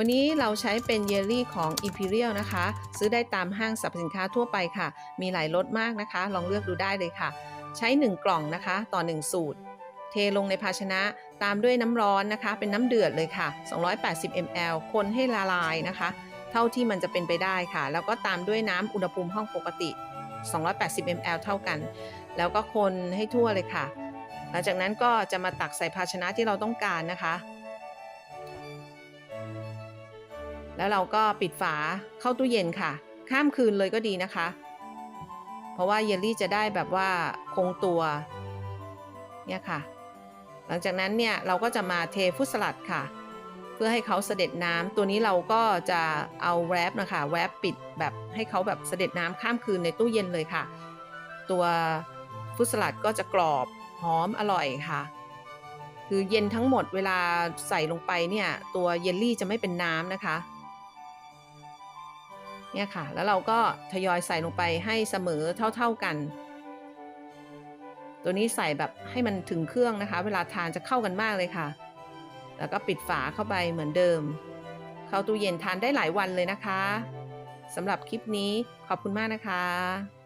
วันนี้เราใช้เป็นเยลลี่ของ Imperial นะคะ ซื้อได้ตามห้างสรรพสินค้าทั่วไปค่ะ มีหลายรสมากนะคะ ลองเลือกดูได้เลยค่ะ ใช้ 1 กล่องนะคะ ต่อ 1 สูตร เทลงในภาชนะตามด้วยน้ำร้อนนะคะ เป็นน้ำเดือดเลยค่ะ 280 ml คนให้ละลายนะคะ เท่าที่มันจะเป็นไปได้ค่ะ แล้วก็ตามด้วยน้ำอุณหภูมิห้องปกติ 280 ml เท่ากัน แล้วก็คนให้ทั่วเลยค่ะ หลังจากนั้นก็จะมาตักใส่ภาชนะที่เราต้องการนะคะ แล้วเราก็ปิดฝาเข้าตู้เย็นค่ะ ข้ามคืนเลยก็ดีนะคะ เพราะว่าเยลลี่จะได้แบบว่าคงตัวเนี่ยค่ะ หลังจากนั้นเนี่ยเราก็จะมาเทฟุตสลัดค่ะ เพื่อให้เขาเสด็จน้ำตัวนี้เราก็จะเอาแรปนะคะแรปปิดแบบให้เขาแบบเสด็จน้ำข้ามคืนในตู้เย็นเลยค่ะ ตัวฟุตสลัดก็จะกรอบหอมอร่อยค่ะ คือเย็นทั้งหมดเวลาใส่ลงไปเนี่ย ตัวเยลลี่จะไม่เป็นน้ำนะคะ เนี่ยค่ะ แล้วเราก็ทยอยใส่ลงไปให้เสมอเท่าๆกัน ตัวนี้ใส่แบบให้มันถึงเครื่องนะคะ เวลาทานจะเข้ากันมากเลยค่ะ แล้วก็ปิดฝาเข้าไปเหมือนเดิม เข้าตู้เย็นทานได้หลายวันเลยนะคะสำหรับคลิปนี้ขอบคุณมากนะคะ